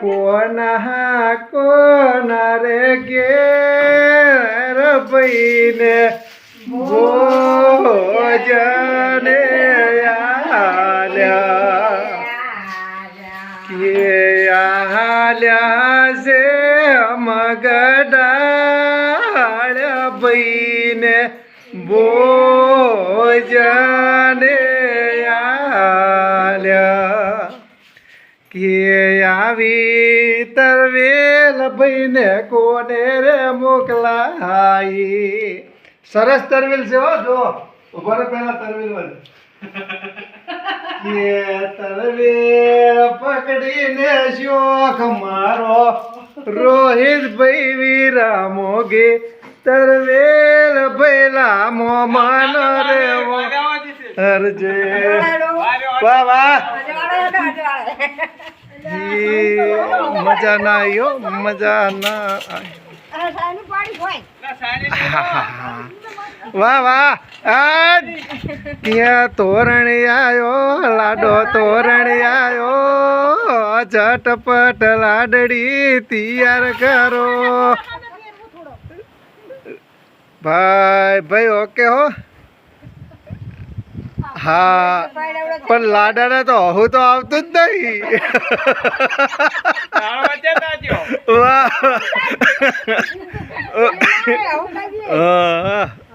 કોના કોણ રે ઘેર ભાઈને ભોજને કે આલ્યા છે મગડાળ ભાઈને ભોજને કે આવી તરવેલ ભાઈને કોને રે મોકલાઈ? સરસ તરવેલ છે હો જો. ઊભો રહો પહેલા તરવેલ વાળી. કે તરવેલ પકડીને શોખ મારો. રોહિત ભાઈ વીરા મોગે તરવેલ ભૈલા મો માન રે હરજે. વાહ વાહ. ઈ મજા ના આવ્યો મજા ના આવી વાહ વાહ. આ ત્યાં તોરણ આવ્યો લાડો તોરણ આવ્યો ઝટપટ લાડડી તૈયાર કરો. ભાઈ ભાઈ ઓકે હો. હા પણ લાડાને તો હું તો આવતું જ નહીં. વાહ. હા.